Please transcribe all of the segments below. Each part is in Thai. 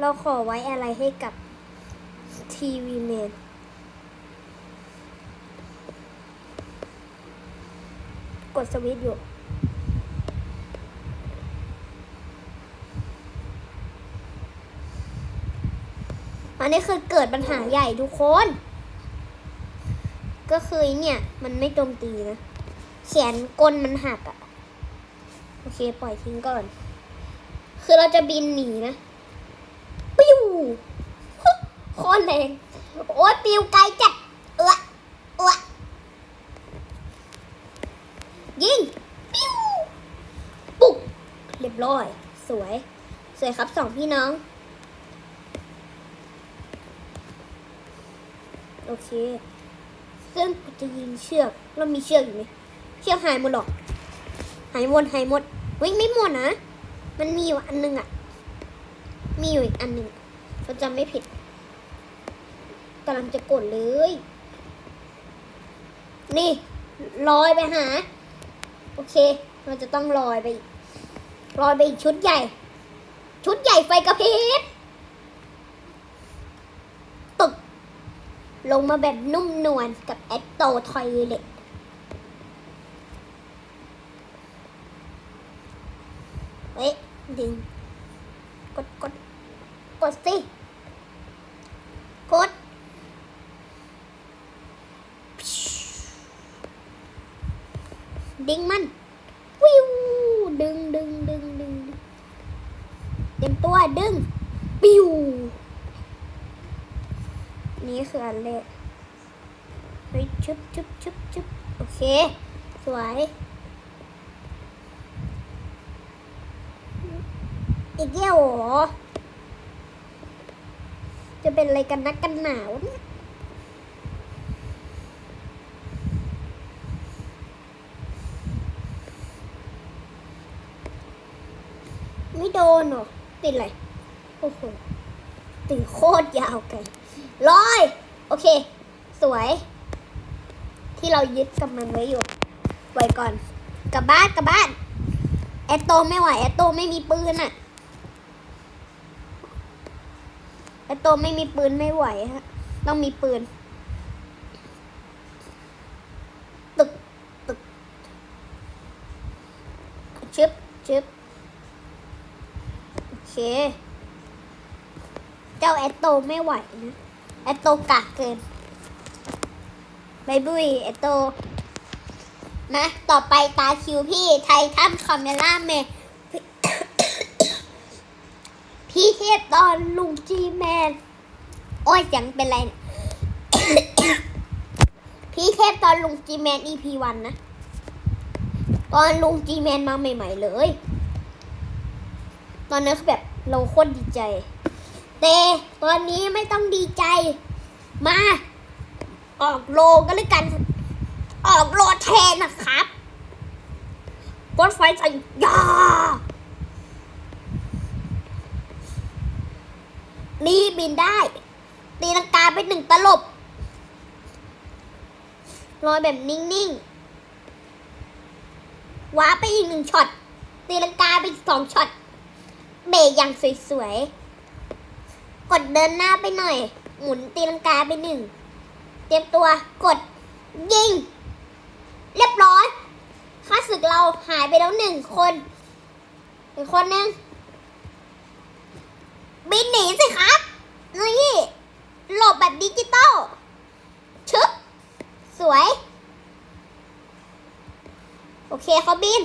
เราขอไว้อะไรให้กับทีวีเมนกดสวิตช์อยู่อันนี้คือเกิดปัญหาใหญ่ทุกคน ก็คือเนี่ย มันไม่โจมตีนะ แขนกลมันหักอะโอเค ปล่อยทิ้งก่อน คือเราจะบินหนีนะ โคตรแรงโอ้ยปิวไกลจัดเออเออยิงปิ้วปุ๊กเรียบร้อย สวย สวยครับสองพี่น้อง โอเค ซึ่งกูจะยิงเชือกเรามีเชือกอยู่ไหมเชือกหายหมดหรอก หายหมดหายหมดเฮ้ยไม่หมดนะ มันมีอยู่อันหนึงอะ มีอยู่อีกอันหนึ่งาจำไม่ผิดกำลังจะกดเลย นี่ลอยไปหา โอเค เราจะต้องลอยไปลอยไปอีกชุดใหญ่ ชุดใหญ่ไฟกระพริบตึกลงมาแบบนุ่มนวลกับแอตโตทอยเล็ตเฮ้ยดึงกดกดกดสิ กด ดึงมันวิวดึงดึงดึงดึงเต็มตัวดึงปิวนี่คืออันแรกเฮ้ยชุบชุบชุบชุบโอเค สวย อีกเยี่ยวเหรอจะเป็นอะไรกันนักกันหนาวเนี่ย ไม่โด นเหรอติดอะไรโอ้โหติดโคตรยาวไกลร้อยโอเค สวย ที่เรายึดกับมันไว้อยู่ไว้ก่อนกลับบ้านกลับบ้านแอตโตไม่ไหวแอตโตไม่มีปืนอะแอตโตไม่มีปืนไม่ไหวฮะต้องมีปืน ตึก ตึก ชึบชึบโอ เค เจ้าแอตโตไม่ไหวนะแอตโตกากเกินบายบุยแอตโตนะต่อไปตาคิวพี่ไททันคาเมล่าแมนพี่เทพตอนลุงจีแมน โอ้ยเสียงเป็นไร พี่เทพตอนลุงจีแมน EP วันนะ ตอนลุงจีแมนมาใหม่ ๆ เลย ตอนนั้นคือแบบเราโคตรดีใจ แต่ตอนนี้ไม่ต้องดีใจ มา ออกโลกันเลยกัน ออกโลแทนนะครับรถไฟสัญญานี่บินได้ตีลังกาไปหนึ่งตลบลอยแบบนิ่งๆว้าไปอีกหนึ่งช็อตตีลังกาไปอีกสองช็อต เบรกอย่างสวยๆ กดเดินหน้าไปหน่อย หมุนตีลังกาไปหนึ่ง เตรียมตัวกดยิง เรียบร้อยค่าศึกเราหายไปแล้วหนึ่งคนอีกคนนึงบินหนีสิครับ นี่หลบแบบดิจิตอลชึบสวย โอเคเขาบิน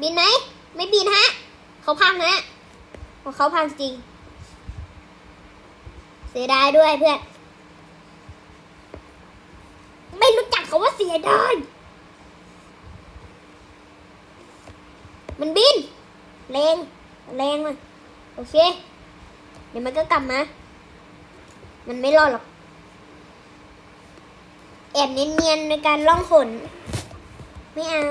บินไหม ไม่บินฮะ เขาพังนะ ของเขาพังจริง เสียดายด้วยเพื่อน ไม่รู้จักเขาว่าเสียดาย มันบินแรงแรงมาโอเค เดี๋ยวมันก็กลับมา มันไม่รอดหรอก แอบเนียนๆในการล่องหนไม่เอา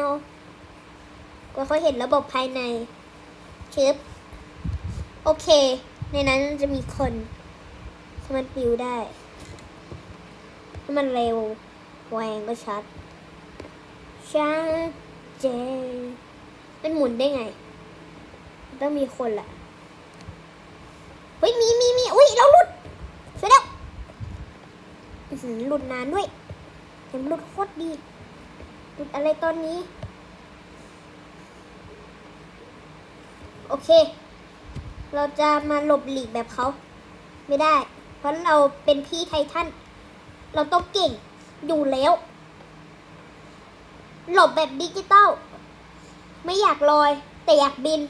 ก็เขาเห็นระบบภายในชึบ โอเค ในนั้นจะมีคนที่มันปิวได้ถ้ามันเร็วแรงก็ชัด ชัดเจนมันหมุนได้ไง ต้องมีคนแหละเฮ้ย มีมีมีอุ้ย เราหลุดช่วยแล้วหลุดนานด้วยเห็นหลุดโคตรดี หลุดอะไรตอนนี้ โอเค เราจะมาหลบหลีกแบบเขาไม่ได้ เพราะเราเป็นพี่ไททันเราต้องเก่งอยู่แล้ว หลบแบบดิจิตอลไม่อยากลอย แต่อยากบิน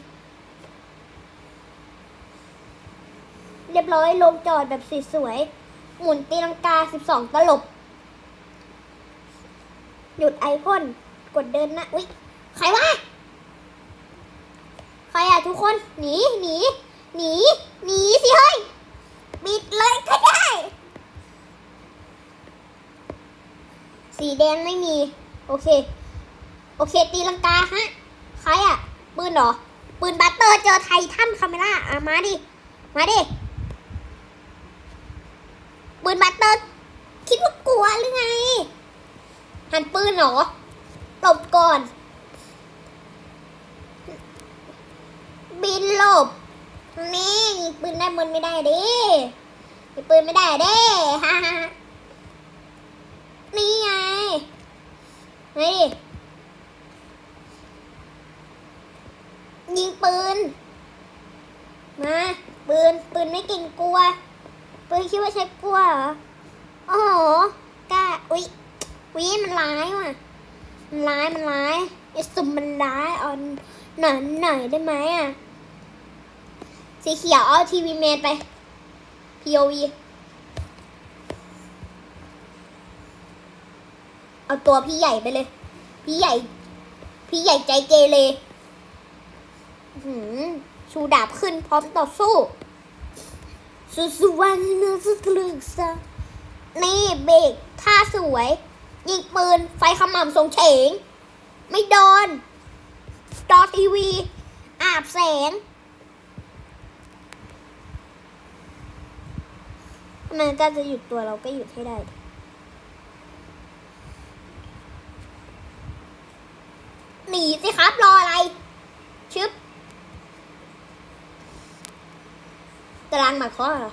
เรียบร้อยลงจอดแบบสวยๆหมุนตีลังกา 12 ตลบ หยุดไอพ่นกดเดินนะอุ๊ย ใครวะ ใครอะทุกคน หนี หนี หนีหนีสิเฮ้ยบิดเลยก็ได้ สีแดงไม่มี โอเค โอเค ตีลังกาฮะ ใครอะปืนเหรอ ปืนบัตเตอร์เจอไททันคาเมล่าอะมาดิ มาดิ ปืนบัตเตอร์ คิดว่ากลัวหรือไง หันปืนเหรอหลบก่อน บินหลบ นี่ยิงปืนได้มันไม่ได้ดิยิงปืนไม่ได้เด้ฮ่าฮ่านี่ไงนี่ยิงปืน มา ปืน ปืนไม่เก่งกลัว ปืนคิดว่าใช้กลัวเหรอ โอ้โห กล้า อุ๊ยอุ๊ยมันร้ายว่ะ มันร้าย มันร้ายไอ้สุ่มมันร้ายเอาหน่อยหน่อยได้ไหมอะ สีเขียวเอาทีวีแมนไป POV เอาตัวพี่ใหญ่ไปเลย พี่ใหญ่ พี่ใหญ่ใจเกเรชูดาบขึ้นพร้อมต่อสู้สุสุวรรณเนื้อสุดลึกซะนี่เบรกท่าสวย ยิงปืน ไฟขมำทรงเฉง ไม่โดนจอทีวี อาบแสง มันก็จะหยุดตัวเราก็หยุดให้ได้หนีสิครับรออะไร ชึบตารางหมายข้อเหรอ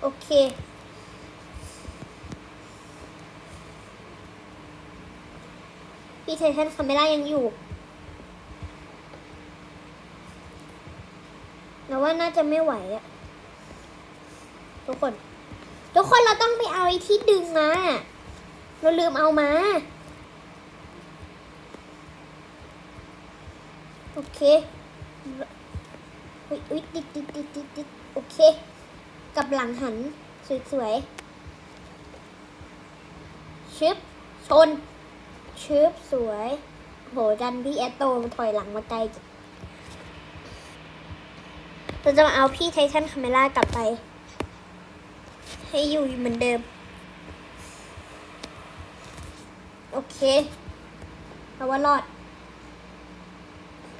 โอเค พี่ไททันคาเมล่ายังอยู่ เรา ว่าน่าจะไม่ไหวอะทุกคน ทุกคนเราต้องไปเอาไอ้ที่ดึงมาเราลืมเอามา โอเคอุ๊ยอุ๊ยติดติดติดติดติดโอเค กับหลังหัน สวยๆชึบชนชึบสวย โหดันพี่แอตโตมถอยหลังมาไกลจัง เราจะมาเอาพี่ไททันคาเมล่ากลับไป ให้อยู่เหมือนเดิม โอเคเราว่ารอด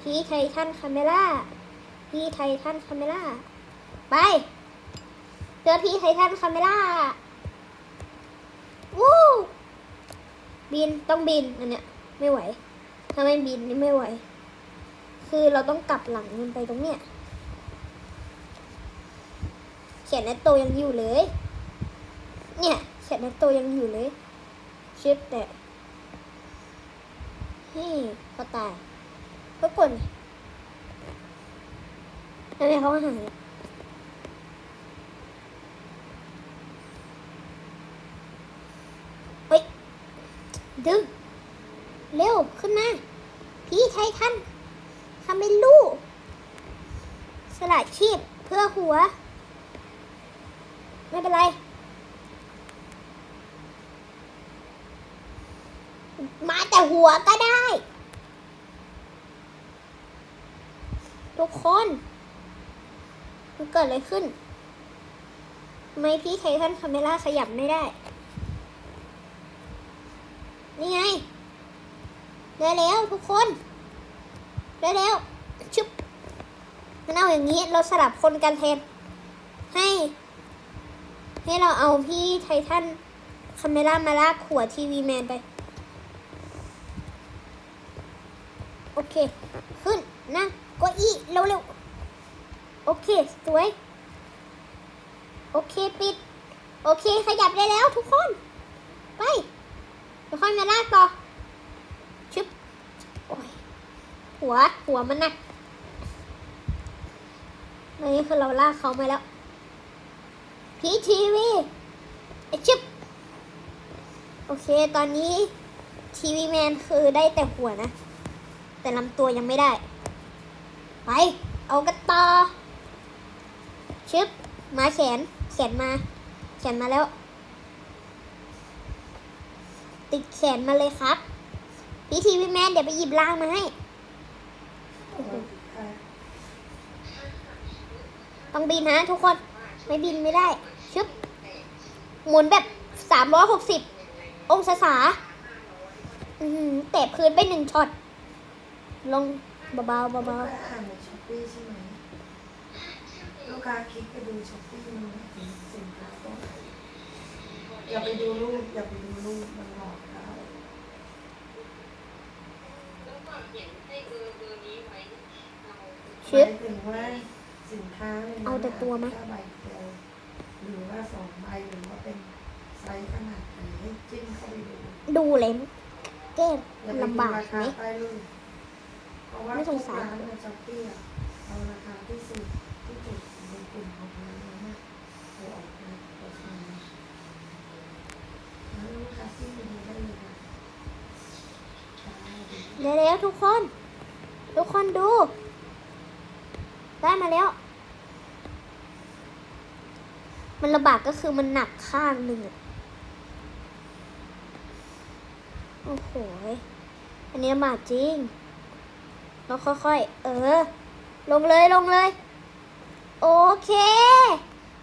พี่ไททันคาเมล่า พี่ไททันคาเมล่า ไปเจอพี่ไททันคาเมล่า วู้บินต้องบินอันเนี้ยไม่ไหว ถ้าไม่บินนี่ไม่ไหว คือเราต้องกลับหลังมันไปตรงเนี้ย ขียนนัตโตยังอยู่เลย เนี่ยเขียนนัตโตยังอยู่เลยชิปแต่เฮ้ยเขาตายก็กดทำไมเขาหายเฮ้ย ดึง เร็ว ขึ้นมา พี่ไททันทำเป็นลูกสละชีพเพื่อหัว ไม่เป็นไรมาแต่หัวก็ได้ ทุกคนมันเกิดอะไรขึ้นไม่พี่ไททันคาเมล่าขยับไม่ได้ นี่ไง ได้แล้วทุกคน ได้แล้วชึบงั้นเอาอย่างนี้เราสลับคนกันแทนให้ ให้เราเอาพี่ไททันคาเมล่ามาลากขัวทีวีแมนไป โอเค ขึ้นนั่งเก็อีเร็วๆ โอเค สวย โอเค ปิด โอเค ขยับได้แล้วทุกคน ไปเดี๋ยวค่อยมาลากต่อชึบโอ้ยหัว หัวมันหนักนี่คือเราลากเขามาแล้ว พีทีวีไอชึบโอเค ตอนนี้ทีวีแมนคือได้แต่หัวนะ แต่ลำตัวยังไม่ได้ ไป เอากันต่อชึบมาแขน แขนมา แขนมาแล้ว ติดแขนมาเลยครับ พี่ทีวีแมนเดี๋ยวไปหยิบล่างมาให้ ต้องบินนะทุกคน ไม่บินไม่ได้ชึบหมุนแบบสามร้อยหกสิบองศาสาอื้อหือแตะพื้นไปหนึ่งช็อต ลงเบาๆเบาลูกค้าอ่านในช้อปปี้ใช่ไหมลูกค้าคลิกไปดูช้อปปี้มันถึงสินค้าตัวไหนอย่าไปดูรูปอย่าไปดูรูปมันหลอกเราๆหชึบมายถึงว่า สินค้าในนั้นเอาแต่ตัวไหมแค่ใบเดียวหรือว่าสองใบหรือว่าเป็นไซส์ขนาดไหนให้จิ้มเข้าไปดูดูเลยแก้อย่าไปดูลำบากราไหมคาใต้รูปเพราะว่าไม่สทุงกสาร ร้านในช้อปปี้อะเอาราคาที่สุดที่จุดในกลุ่มของร้านนั้นน่ะเอาออกมาโฆษณาแล้วลูกค้าที่ไปดูได้เลยค่ะได้ดี เร็วๆทุกคน ทุกคนดู ได้มาแล้ว มันลำบากก็คือมันหนักข้างหนึ่งอะโอ้โหยอันนี้ลำบากจริง เราค่อยๆ เออ ลงเลยลงเลย โอเค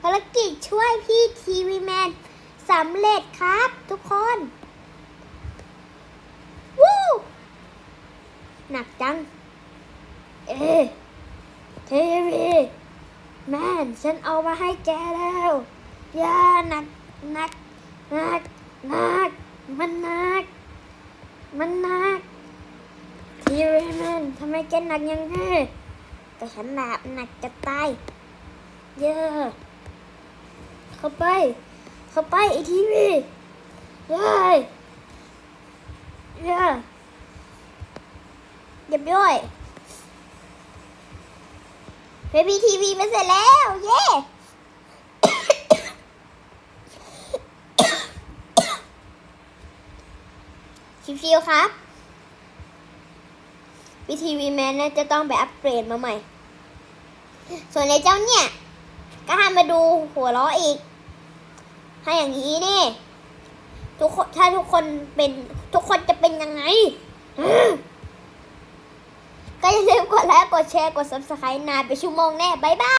ภารกิจช่วยพี่ทีวีแมนสำเร็จครับทุกคน วู้หนักจัง เอ๊ะทีวี แม่ฉันเอามาให้แกแล้วอย่าหนักหนักหนักหนักมันหนัก มันหนักทีวีแมนทำไมแกหนักยังไงแต่ฉันหนักหนักจะตายเยอะเข้าไป เข้าไปไอทีวีเย้ยเย้ยเรียบร้อย เบบีทีวีมาเสร็จแล้ว เย้ชิวๆครับพีทีวีแมนน่าจะต้องไปอัปเกรดมาใหม่ ส่วนในเจ้าเนี่ย ก็ให้มาดูหัวล้ออีก ถ้าอย่างนี้นี่ทุกคนถ้าทุกคนเป็นทุกคนจะเป็นยังไง ก็อย่าลืมกดไลค์ กดแชร์ กด subscribe นานไปชั่วโมงแน่ บ๊ายบาย